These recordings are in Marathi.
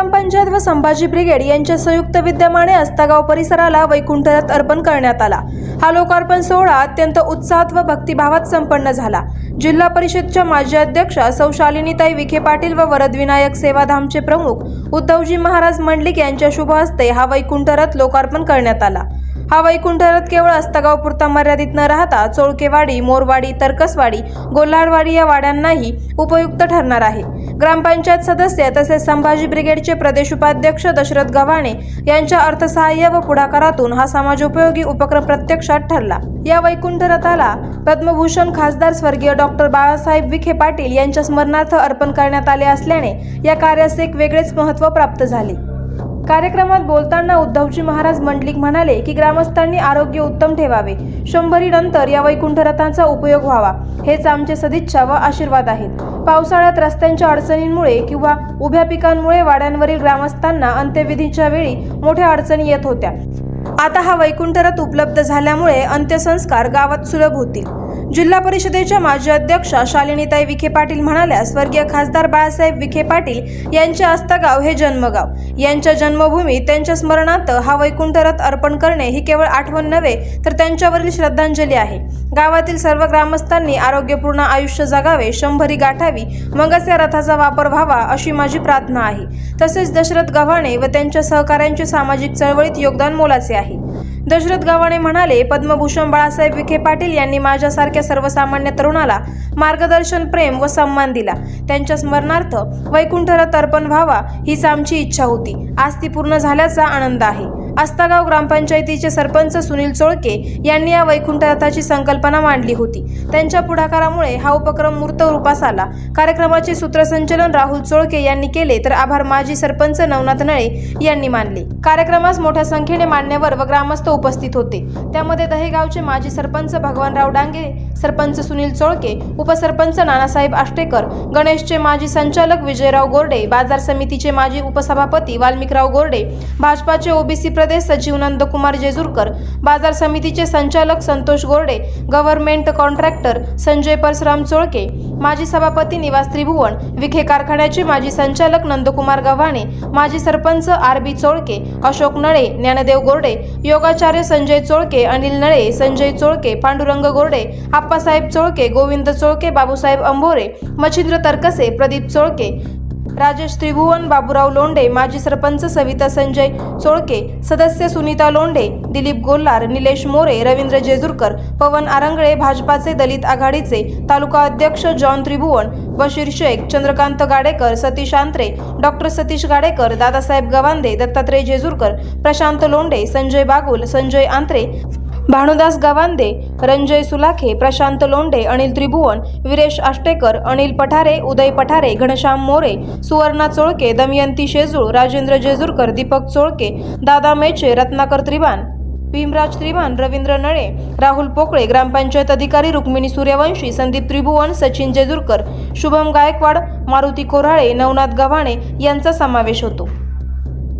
ग्रामपंचायत व संभाजी ब्रिगेड यांच्या संयुक्त विद्यमाने अस्तागाव परिसराला वैकुंठरथ अर्पण करण्यात आला. हा लोकार्पण सोहळा अत्यंत उत्साहात व भक्तिभावात संपन्न झाला. जिल्हा परिषदच्या माजी अध्यक्षा सौ शालिनीताई विखे पाटील व वरदविनायक सेवाधामचे प्रमुख उद्धवजी महाराज मंडलिक यांच्या शुभ हस्ते हा वैकुंठरथ लोकार्पण करण्यात आला. हा वैकुंठरथ केवळ अस्तगाव पुरता मर्यादित न राहता चोळकेवाडी मोरवाडी तर्कसवाडी गोल्हाडवाडी या वाड्यांनाही उपयुक्त ठरणार आहे. ग्रामपंचायत सदस्य तसेच संभाजी ब्रिगेडचे प्रदेश उपाध्यक्ष दशरथ गव्हाणे यांच्या अर्थसहाय्य व पुढाकारातून हा समाजोपयोगी उपक्रम प्रत्यक्षात ठरला. या वैकुंठ रथाला पद्मभूषण खासदार स्वर्गीय डॉक्टर बाळासाहेब विखे पाटील यांच्या स्मरणार्थ अर्पण करण्यात आले असल्याने या कार्यास एक वेगळेच महत्त्व प्राप्त झाले. कार्यक्रमात बोलताना उद्धवजी महाराज मंडलिक म्हणाले की ग्रामस्थांनी आरोग्य उत्तम ठेवावे. शंभरी नंतर या वैकुंठ रथांचा उपयोग व्हावा. हेच आमचे सदिच्छा व आशीर्वाद आहेत. पावसाळ्यात रस्त्यांच्या अडचणींमुळे किंवा उभ्या पिकांमुळे वाड्यांवरील ग्रामस्थांना अंत्यविधीच्या वेळी मोठ्या अडचणी येत होत्या. आता हा वैकुंठ रथ उपलब्ध झाल्यामुळे अंत्यसंस्कार गावात सुलभ होतील. जिल्हा परिषदेच्या माजी अध्यक्षा शालिनीताई विखे पाटील म्हणाल्या स्वर्गीय खासदार बाळासाहेब विखे पाटील यांचे आस्थागाव हे जन्मगाव. यांच्या जन्मभूमीत त्यांच्या स्मरणार्थ हा वैकुंठ रथ अर्पण करणे ही केवळ आठवण नव्हे तर त्यांच्यावरील श्रद्धांजली आहे. गावातील सर्व ग्रामस्थांनी आरोग्यपूर्ण आयुष्य जगावे शंभरी गाठावी मगच या रथाचा वापर व्हावा अशी माझी प्रार्थना आहे. तसेच दशरथ गव्हाणे व त्यांच्या सहकाऱ्यांचे सामाजिक चळवळीत योगदान मोलाचे आहे. दशरथ गव्हाणे म्हणाले पद्मभूषण बाळासाहेब विखे पाटील यांनी माझ्यासारख्या सर्वसामान्य तरुणाला मार्गदर्शन प्रेम व सन्मान दिला. त्यांच्या स्मरणार्थ वैकुंठ तर्पण व्हावा हीच आमची इच्छा होती. आज ती पूर्ण झाल्याचा आनंद आहे. आस्तागाव ग्रामपंचायतीचे सरपंच सुनील चोळके यांनी या वैकुंठ रथाची संकल्पना मांडली होती. त्यांच्या पुढाकारामुळे हा उपक्रम मूर्त रूपास आला. कार्यक्रमाचे सूत्रसंचलन राहुल चोळके यांनी केले तर आभार माजी सरपंच नवनाथ नळे यांनी मानले. कार्यक्रमास मोठ्या संख्येने मान्यवर व ग्रामस्थ उपस्थित होते. त्यामध्ये दहेगावचे माजी सरपंच भगवानराव डांगे सरपंच सुनील चोळके उपसरपंच नानासाहेब आष्टेकर गणेशचे माजी संचालक विजयराव गोरडे बाजार समितीचे माजी उपसभापती वाल्मिकराव गोरडे भाजपाचे ओबीसी प्रदेश सचिव नंदकुमार जेजुरकर बाजार समितीचे संचालक संतोष गोरडे गव्हर्नमेंट कॉन्ट्रॅक्टर संजय परशुराम चोळके माजी सभापती निवास त्रिभुवन विखे कारखान्याचे माजी संचालक नंदकुमार गव्हाणे माजी सरपंच आर बी चोळके अशोक नळे ज्ञानदेव गोरडे योगाचार्य संजय चोळके अनिल नळे संजय चोळके पांडुरंग गोरडे बाप्पासाहेब चोळके गोविंद चोळके बाबूसाहेब अंभोरे मच्छिंद्र तरकसे प्रदीप चोळके राजेश त्रिभुवन बाबूराव लोंढे माजी सरपंच सविता संजय चोळके सदस्य सुनीता लोंढे दिलीप गोल्हार निलेश मोरे रवींद्र जेजुरकर पवन आरंगळे भाजपाचे दलित आघाडीचे तालुका अध्यक्ष जॉन त्रिभुवन बशीर शेख चंद्रकांत गाडेकर सतीश आंत्रे डॉक्टर सतीश गाडेकर दादासाहेब गवांदे दत्तात्रय जेजुरकर प्रशांत लोंढे संजय बागुल संजय आंत्रे भानुदास गवांदे रंजय सुलाखे प्रशांत लोंढे अनिल त्रिभुवन विरेश आष्टेकर अनिल पठारे उदय पठारे घनश्याम मोरे सुवर्णा चोळके दमयंती शेजूळ राजेंद्र जेजुरकर दीपक चोळके दादा मेचे रत्नाकर त्रिवान भीमराज त्रिवान रवींद्र नळे राहुल पोकळे ग्रामपंचायत अधिकारी रुक्मिणी सूर्यवंशी संदीप त्रिभुवन सचिन जेजुरकर शुभम गायकवाड मारुती कोराळे नवनाथ गव्हाणे यांचा समावेश होतो.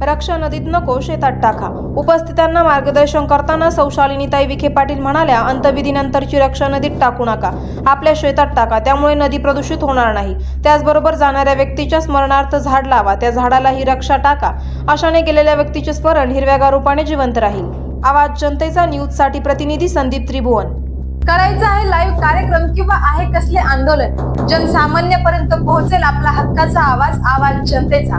रक्षा नदीत नको शेतात टाका. उपस्थितांना मार्गदर्शन करताना सौशालिनीताई विखे पाटील म्हणाल्या अंतविधीनंतरची रक्षा नदीत टाकू नका. आपल्या शेतात टाका त्यामुळे नदी प्रदूषित होणार नाही. त्याचबरोबर जाणाऱ्या व्यक्तीच्या स्मरणार्थ झाड लावा त्या झाडाला ही रक्षा टाका. अशाने गेलेल्या व्यक्तीचे स्मरण हिरव्यागार रूपाने जिवंत राहील. आवाज जनतेचा न्यूजसाठी प्रतिनिधी संदीप त्रिभुवन. करायचं आहे लाईव्ह कार्यक्रम किंवा आहे कसले आंदोलन? जनसामान्यपर्यंत पोहोचेल आपला हक्काचा आवाज आवाज जनतेचा.